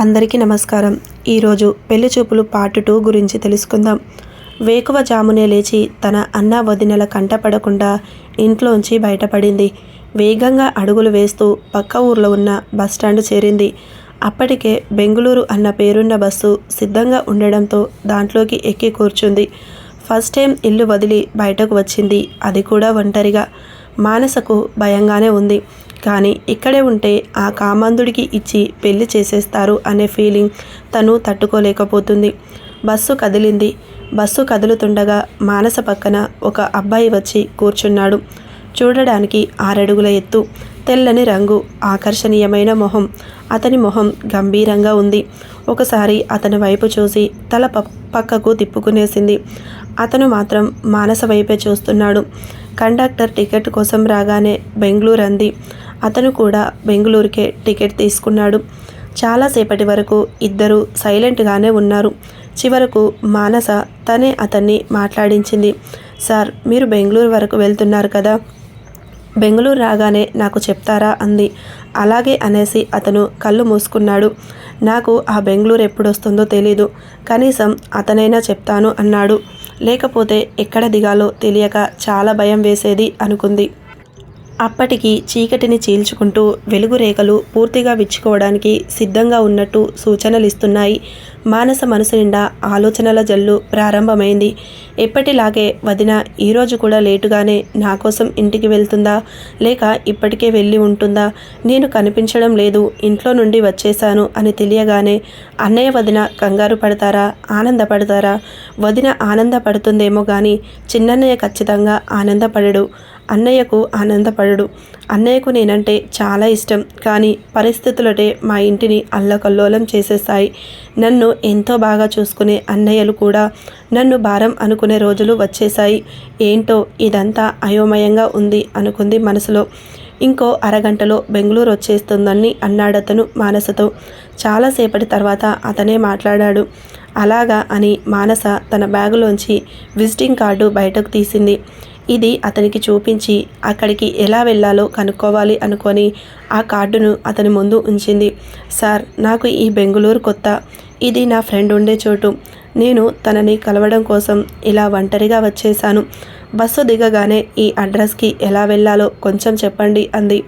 అందరికీ నమస్కారం. ఈరోజు పెళ్ళి చూపులు పార్ట్ టూ గురించి తెలుసుకుందాం. వేకువ జామునే లేచి తన అన్న వదినల కంటపడకుండా ఇంట్లోంచి బయటపడింది. వేగంగా అడుగులు వేస్తూ పక్క ఊర్లో ఉన్న బస్టాండ్ చేరింది. అప్పటికే బెంగుళూరు అన్న పేరున్న బస్సు సిద్ధంగా ఉండడంతో దాంట్లోకి ఎక్కి కూర్చుంది. ఫస్ట్ టైం ఇల్లు వదిలి బయటకు వచ్చింది. అది కూడా ఒంటరిగా. మానసకు భయంగానే ఉంది. కానీ ఇక్కడే ఉంటే ఆ కామందుడికి ఇచ్చి పెళ్ళి చేసేస్తారు అనే ఫీలింగ్ తను తట్టుకోలేకపోతుంది. బస్సు కదిలింది. బస్సు కదులుతుండగా మానస పక్కన ఒక అబ్బాయి వచ్చి కూర్చున్నాడు. చూడడానికి ఆరడుగుల ఎత్తు తెల్లని రంగు ఆకర్షణీయమైన మొహం. అతని మొహం గంభీరంగా ఉంది. ఒకసారి అతని వైపు చూసి తల ప పక్కకు తిప్పుకునేసింది. అతను మాత్రం మానస వైపే చూస్తున్నాడు. కండక్టర్ టికెట్ కోసం రాగానే బెంగళూరు అంది అతను కూడా బెంగళూరుకే టికెట్ తీసుకున్నాడు. చాలాసేపటి వరకు ఇద్దరు సైలెంట్గానే ఉన్నారు. చివరకు మానస తనే అతన్ని మాట్లాడించింది. సార్ మీరు బెంగళూరు వరకు వెళ్తున్నారు కదా. బెంగళూరు రాగానే నాకు చెప్తారా? అంది. అలాగే అనేసి అతను కళ్ళు మూసుకున్నాడు. నాకు ఆ బెంగళూరు ఎప్పుడు వస్తుందో తెలీదు. కనీసం అతనైనా చెప్తాను అన్నాడు. లేకపోతే ఎక్కడ దిగాలో తెలియక చాలా భయం వేసేది అనుకుంది. అప్పటికి చీకటిని చీల్చుకుంటూ వెలుగు రేఖలు పూర్తిగా విచ్చుకోవడానికి సిద్ధంగా ఉన్నట్టు సూచనలు ఇస్తున్నాయి మానస మనసు నిండా ఆలోచనల జల్లు ప్రారంభమైంది. ఎప్పటిలాగే వదిన ఈరోజు కూడా లేటుగానే నా కోసం ఇంటికి వెళ్తుందా? లేక ఇప్పటికే వెళ్ళి ఉంటుందా? నేను కనిపించడం లేదు. ఇంట్లో నుండి వచ్చేశాను అని తెలియగానే అన్నయ్య వదిన కంగారు పడతారా? ఆనందపడతారా? వదిన ఆనందపడుతుందేమో కానీ చిన్నన్నయ్య ఖచ్చితంగా ఆనందపడడు. అన్నయ్యకు ఆనందపడడు. అన్నయ్యకు నేనంటే చాలా ఇష్టం. కానీ పరిస్థితులటే మా ఇంటిని అల్లకల్లోలం చేసేస్తాయి. నన్ను ఎంతో బాగా చూసుకునే అన్నయ్యలు కూడా నన్ను భారం అనుకునే రోజులు వచ్చేసాయి ఏంటో ఇదంతా అయోమయంగా ఉంది అనుకుంది మనసులో. ఇంకో అరగంటలో బెంగళూరు వచ్చేస్తుందని అన్నాడతను మానసతో. చాలాసేపటి తర్వాత అతనే మాట్లాడాడు. అలాగా అని మానస తన బ్యాగులోంచి విజిటింగ్ కార్డు బయటకు తీసింది. ఇది అతనికి చూపించి అక్కడికి ఎలా వెళ్ళాలో కనుక్కోవాలి అనుకొని ఆ కార్డును అతని ముందు ఉంచింది. సార్ నాకు ఈ బెంగుళూరు కొత్త. ఇది నా ఫ్రెండ్ ఉండే చోటు. నేను తనని కలవడం కోసం ఇలా ఒంటరిగా వచ్చేశాను. బస్సు దిగగానే ఈ అడ్రస్కి ఎలా వెళ్ళాలో కొంచెం చెప్పండి అంది.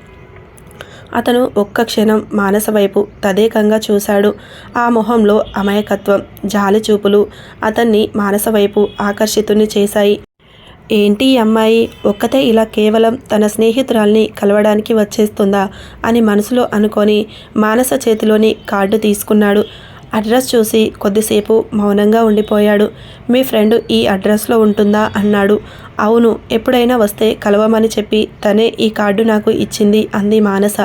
అతను ఒక్క క్షణం మానస వైపు తదేకంగా చూశాడు. ఆ మొహంలో అమాయకత్వం జాలి చూపులు అతన్ని మానస వైపు ఆకర్షితుని చేశాయి. ఏంటి ఈ అమ్మాయి? ఒక్కతే ఇలా కేవలం తన స్నేహితురాల్ని కలవడానికి వచ్చేస్తుందా అని మనసులో అనుకొని మానస చేతిలోని కార్డు తీసుకున్నాడు. అడ్రస్ చూసి కొద్దిసేపు మౌనంగా ఉండిపోయాడు. మీ ఫ్రెండ్ ఈ అడ్రస్లో ఉంటుందా? అన్నాడు. అవును ఎప్పుడైనా వస్తే కలవమని చెప్పి తనే ఈ కార్డు నాకు ఇచ్చింది అంది మానస.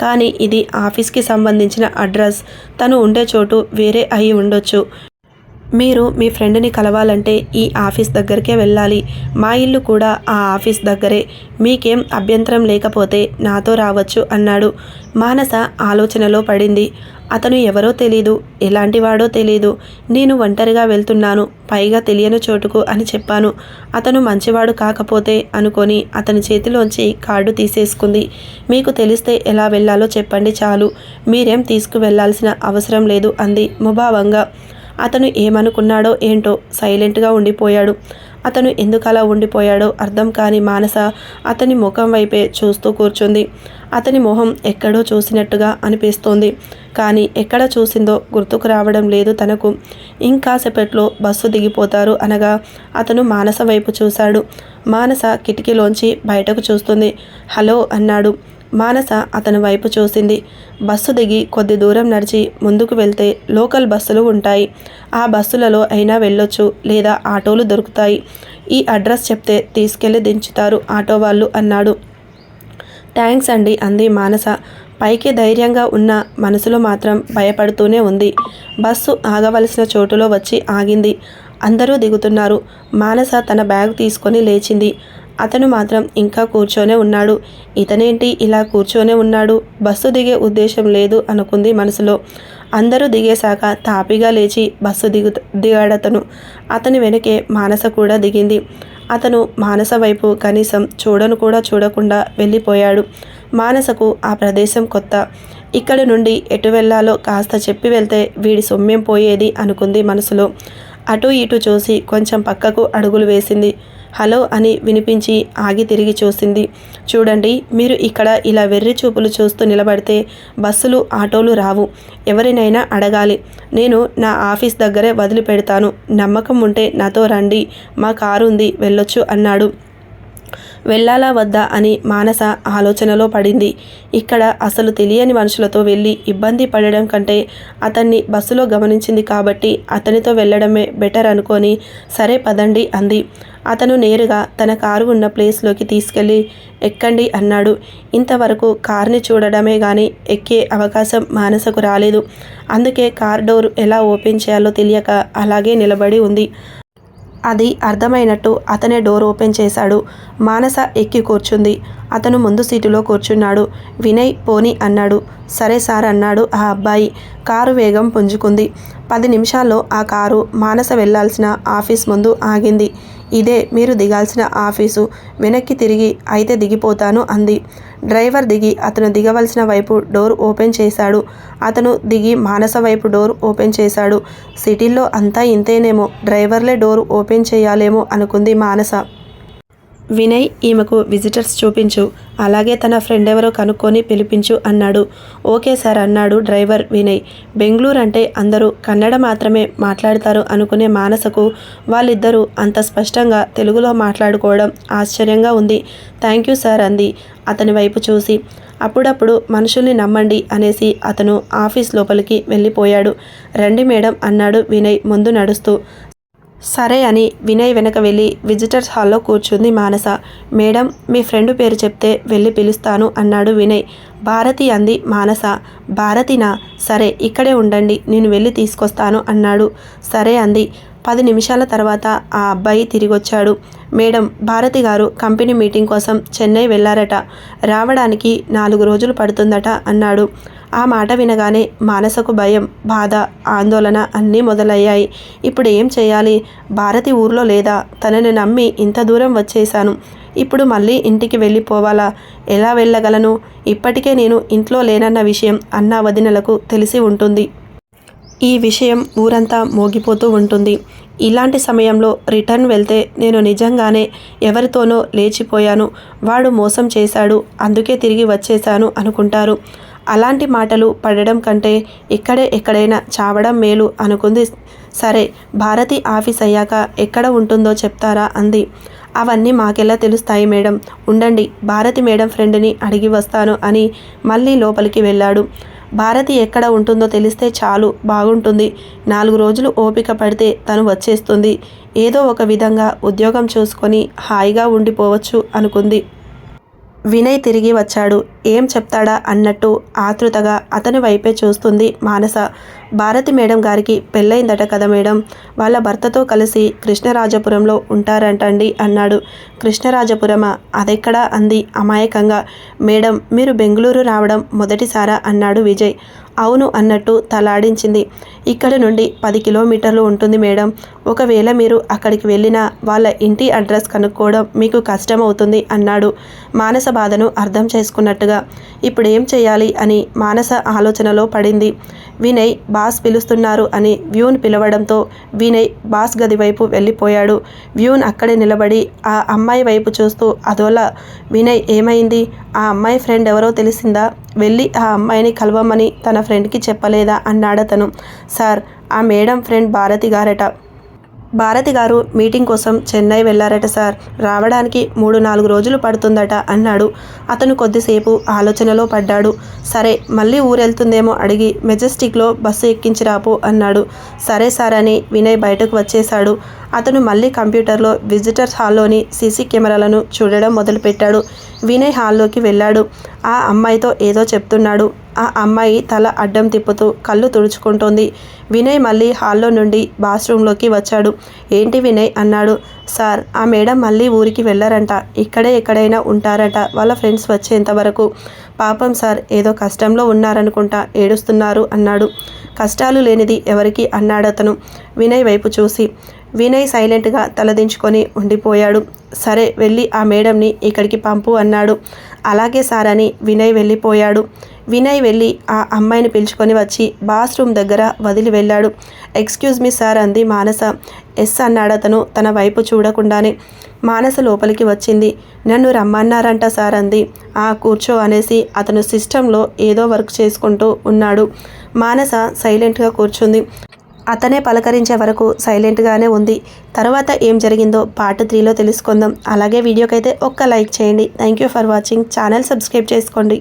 కానీ ఇది ఆఫీస్కి సంబంధించిన అడ్రస్. తను ఉండే చోటు వేరే అయి ఉండొచ్చు. మీరు మీ ఫ్రెండ్ని కలవాలంటే ఈ ఆఫీస్ దగ్గరికే వెళ్ళాలి. మా ఇల్లు కూడా ఆ ఆఫీస్ దగ్గరే. మీకేం అభ్యంతరం లేకపోతే నాతో రావచ్చు అన్నాడు. మానస ఆలోచనలో పడింది. అతను ఎవరో తెలీదు ఎలాంటివాడో తెలీదు. నేను ఒంటరిగా వెళ్తున్నాను పైగా తెలియని చోటుకు అని చెప్పాను. అతను మంచివాడు కాకపోతే అనుకొని అతని చేతిలోంచి కార్డు తీసేసుకుంది. మీకు తెలిస్తే ఎలా వెళ్ళాలో చెప్పండి చాలు. మీరేం తీసుకువెళ్ళాల్సిన అవసరం లేదు అంది ముభావంగా. అతను ఏమనుకున్నాడో ఏంటో సైలెంట్గా ఉండిపోయాడు. అతను ఎందుకు అలా ఉండిపోయాడో అర్థం కాని మానస అతని ముఖం వైపే చూస్తూ కూర్చుంది. అతని మొహం ఎక్కడో చూసినట్టుగా అనిపిస్తోంది. కానీ ఎక్కడ చూసిందో గుర్తుకు రావడం లేదు తనకు. ఇంకాసేపట్లో బస్సు దిగిపోతారు అనగా అతను మానస వైపు చూశాడు. మానస కిటికీలోంచి బయటకు చూస్తుంది. హలో అన్నాడు. మానస అతని వైపు చూసింది. బస్సు దిగి కొద్ది దూరం నడిచి ముందుకు వెళ్తే లోకల్ బస్సులు ఉంటాయి. ఆ బస్సులలో అయినా వెళ్ళొచ్చు లేదా ఆటోలు దొరుకుతాయి. ఈ అడ్రస్ చెప్తే తీసుకెళ్ళి దించుతారు ఆటో వాళ్ళు అన్నాడు. థ్యాంక్స్ అండి అంది మానస. పైకి ధైర్యంగా ఉన్న మనసులో మాత్రం భయపడుతూనే ఉంది. బస్సు ఆగవలసిన చోటులో వచ్చి ఆగింది. అందరూ దిగుతున్నారు. మానస తన బ్యాగ్ తీసుకొని లేచింది. అతను మాత్రం ఇంకా కూర్చొనే ఉన్నాడు. ఇతనేంటి ఇలా కూర్చొనే ఉన్నాడు? బస్సు దిగే ఉద్దేశం లేదు అనుకుంది మనసులో. అందరూ దిగేశాక తాపిగా లేచి బస్సు దిగు దిగాడతను. అతని వెనకే మానస కూడా దిగింది. అతను మానస వైపు కనీసం చూడను కూడా చూడకుండా వెళ్ళిపోయాడు. మానసకు ఆ ప్రదేశం కొత్త. ఇక్కడి నుండి ఎటు వెళ్ళాలో కాస్త చెప్పి వెళ్తే వీడి సొమ్మెం పోయేది అనుకుంది మనసులో. అటు ఇటు చూసి కొంచెం పక్కకు అడుగులు వేసింది. హలో అని వినిపించి ఆగి తిరిగి చూసింది. చూడండి మీరు ఇక్కడ ఇలా వెర్రి చూపులు చూస్తూ నిలబడితే బస్సులు ఆటోలు రావు. ఎవరినైనా అడగాలి. నేను నా ఆఫీస్ దగ్గరే వదిలిపెడతాను నమ్మకం ఉంటే నాతో రండి. మా కారు ఉంది వెళ్ళొచ్చు అన్నాడు. వెళ్ళాలా వద్దా అని మానస ఆలోచనలో పడింది. ఇక్కడ అసలు తెలియని మనుషులతో వెళ్ళి ఇబ్బంది పడడం కంటే అతన్ని బస్సులో గమనించింది కాబట్టి అతనితో వెళ్ళడమే బెటర్ అనుకొని సరే పదండి అంది. అతను నేరుగా తన కారు ఉన్న ప్లేస్లోకి తీసుకెళ్ళి ఎక్కండి అన్నాడు. ఇంతవరకు కార్ని చూడడమే కానీ ఎక్కే అవకాశం మానసకు రాలేదు. అందుకే కార్ డోర్ ఎలా ఓపెన్ చేయాలో తెలియక అలాగే నిలబడి ఉంది. అది అర్థమైనట్టు అతనే డోర్ ఓపెన్ చేశాడు. మానస ఎక్కి కూర్చుంది. అతను ముందు సీటులో కూర్చున్నాడు. వినయ్ పోని అన్నాడు. సరే సార్ అన్నాడు ఆ అబ్బాయి. కారు వేగం పుంజుకుంది. పది నిమిషాల్లో ఆ కారు మానస వెళ్ళాల్సిన ఆఫీస్ ముందు ఆగింది. ఇదే మీరు దిగాల్సిన ఆఫీసు. వెనక్కి తిరిగి అయితే దిగిపోతాను అంది. డ్రైవర్ దిగి అతను దిగవలసిన వైపు డోర్ ఓపెన్ చేశాడు. అతను దిగి మానస వైపు డోర్ ఓపెన్ చేశాడు. సిటీల్లో అంతా ఇంతేనేమో. డ్రైవర్లే డోర్ ఓపెన్ చేయాలేమో అనుకుంది మానస. వినయ్ ఈమెకు విజిటర్స్ చూపించు. అలాగే తన ఫ్రెండ్ ఎవరో కనుక్కొని పిలిపించు అన్నాడు. ఓకే సార్ అన్నాడు డ్రైవర్ వినయ్. బెంగళూరు అంటే అందరూ కన్నడ మాత్రమే మాట్లాడతారు అనుకునే మానసకు వాళ్ళిద్దరూ అంత స్పష్టంగా తెలుగులో మాట్లాడుకోవడం ఆశ్చర్యంగా ఉంది. థ్యాంక్ యూ సార్ అంది అతని వైపు చూసి. అప్పుడప్పుడు మనుషుల్ని నమ్మండి అనేసి అతను ఆఫీస్ లోపలికి వెళ్ళిపోయాడు. రండి మేడం అన్నాడు వినయ్ ముందు నడుస్తూ. సరే అని వినయ్ వెనక వెళ్ళి విజిటర్స్ హాల్లో కూర్చుంది మానస. మేడం మీ ఫ్రెండ్ పేరు చెప్తే వెళ్ళి పిలుస్తాను అన్నాడు వినయ్. భారతి అంది మానస. భారతినా? సరే ఇక్కడే ఉండండి నేను వెళ్ళి తీసుకొస్తాను అన్నాడు. సరే అంది. పది నిమిషాల తర్వాత ఆ అబ్బాయి తిరిగొచ్చాడు. మేడం భారతి గారు కంపెనీ మీటింగ్ కోసం చెన్నై వెళ్ళారట. రావడానికి నాలుగు రోజులు పడుతుందట అన్నాడు. ఆ మాట వినగానే మానసకు భయం బాధ ఆందోళన అన్నీ మొదలయ్యాయి. ఇప్పుడు ఏం చేయాలి? భారతి ఊర్లో లేదా? తనని నమ్మి ఇంత దూరం వచ్చేశాను. ఇప్పుడు మళ్ళీ ఇంటికి వెళ్ళిపోవాలా? ఎలా వెళ్ళగలను? ఇప్పటికే నేను ఇంట్లో లేనన్న విషయం అన్నా వదినలకు తెలిసి ఉంటుంది. ఈ విషయం ఊరంతా మోగిపోతూ ఉంటుంది. ఇలాంటి సమయంలో రిటర్న్ వెళ్తే నేను నిజంగానే ఎవరితోనో లేచిపోయాను. వాడు మోసం చేశాడు అందుకే తిరిగి వచ్చేశాను అనుకుంటారు. అలాంటి మాటలు పడడం కంటే ఇక్కడే ఎక్కడైనా చావడం మేలు అనుకుంది. సరే భారతి ఆఫీస్ అయ్యాక ఎక్కడ ఉంటుందో చెప్తారా అంది. అవన్నీ మాకెలా తెలుస్తాయి మేడం? ఉండండి భారతి మేడం ఫ్రెండ్ని అడిగి వస్తాను అని మళ్ళీ లోపలికి వెళ్ళాడు. భారతి ఎక్కడ ఉంటుందో తెలిస్తే చాలు బాగుంటుంది. నాలుగు రోజులు ఓపిక పడితే తను వచ్చేస్తుంది. ఏదో ఒక విధంగా ఉద్యోగం చూసుకొని హాయిగా ఉండిపోవచ్చు అనుకుంది. వినయ్ తిరిగి వచ్చాడు. ఏం చెప్తాడా? అన్నట్టు ఆతృతగా అతని వైపే చూస్తుంది మానస. భారతి మేడం గారికి పెళ్ళైందట కదా మేడం. వాళ్ళ భర్తతో కలిసి కృష్ణరాజపురంలో ఉంటారంటండి అన్నాడు. కృష్ణరాజపురమా? అదెక్కడా? అంది అమాయకంగా. మేడం మీరు బెంగళూరు రావడం మొదటిసారా? అన్నాడు విజయ్. అవును అన్నట్టు తలాడించింది. ఇక్కడ నుండి పది కిలోమీటర్లు ఉంటుంది మేడం. ఒకవేళ మీరు అక్కడికి వెళ్ళినా వాళ్ళ ఇంటి అడ్రస్ కనుక్కోవడం మీకు కష్టమవుతుంది అన్నాడు మానస బాధను అర్థం చేసుకున్నట్టుగా. ఇప్పుడు ఏం చేయాలి అని మానస ఆలోచనలో పడింది. వినయ్ బాస్ పిలుస్తున్నారు అని వ్యూన్ పిలవడంతో వినయ్ బాస్ గది వైపు వెళ్ళిపోయాడు. వ్యూన్ అక్కడే నిలబడి ఆ అమ్మాయి వైపు చూస్తూ అదోలా వినయ్ ఏమైంది? ఆ అమ్మాయి ఫ్రెండ్ ఎవరో తెలిసిందా? వెళ్ళి ఆ అమ్మాయిని కలవమని తన ఫ్రెండ్కి చెప్పలేదా? అన్నాడతను సార్ ఆ మేడం ఫ్రెండ్ భారతి గారట. భారతి గారు మీటింగ్ కోసం చెన్నై వెళ్ళారట సార్. రావడానికి మూడు నాలుగు రోజులు పడుతుందట అన్నాడు. అతను కొద్దిసేపు ఆలోచనలో పడ్డాడు. సరే మళ్ళీ ఊరెళ్తుందేమో అడిగి మెజెస్టిక్లో బస్సు ఎక్కించి రాపు అన్నాడు. సరే సార్ అని వినయ్ బయటకు వచ్చేశాడు. అతను మళ్ళీ కంప్యూటర్లో విజిటర్స్ హాల్లోని సీసీ కెమెరాలను చూడడం మొదలుపెట్టాడు. వినయ్ హాల్లోకి వెళ్ళాడు. ఆ అమ్మాయితో ఏదో చెప్తున్నాడు. ఆ అమ్మాయి తల అడ్డం తిప్పుతూ కళ్ళు తుడుచుకుంటోంది. వినయ్ మళ్ళీ హాల్లో నుండి బాత్రూంలోకి వచ్చాడు. ఏంటి వినయ్? అన్నాడు. సార్ ఆ మేడం మళ్ళీ ఊరికి వెళ్ళారంట. ఇక్కడే ఎక్కడైనా ఉంటారట. వాళ్ళ ఫ్రెండ్స్ వచ్చేంత వరకు. పాపం సార్ ఏదో కష్టంలో ఉన్నారనుకుంటా ఏడుస్తున్నారు అన్నాడు. కష్టాలు లేనిది ఎవరికి అన్నాడతను వినయ్ వైపు చూసి వినయ్ సైలెంట్గా తలదించుకొని ఉండిపోయాడు. సరే వెళ్ళి ఆ మేడంని ఇక్కడికి పంపు అన్నాడు. అలాగే సార్ అని వినయ్ వెళ్ళిపోయాడు. వినయ్ వెళ్ళి ఆ అమ్మాయిని పిలుచుకొని వచ్చి బాత్రూమ్ దగ్గర వదిలి వెళ్ళాడు. ఎక్స్క్యూజ్ మీ సార్ అంది మానస. ఎస్ అన్నాడు అతను తన వైపు చూడకుండానే. మానస లోపలికి వచ్చింది. నన్ను రమ్మన్నారంట సార్ అంది. ఆ కూర్చో అనేసి అతను సిస్టంలో ఏదో వర్క్ చేసుకుంటూ ఉన్నాడు. మానస సైలెంట్గా కూర్చుంది. అతనే పలకరించే వరకు సైలెంట్గానే ఉంది. తర్వాత ఏం జరిగిందో పార్ట్ త్రీలో తెలుసుకుందాం. అలాగే వీడియోకైతే ఒక్క లైక్ చేయండి. Thank you for watching. Channel subscribe చేసుకోండి.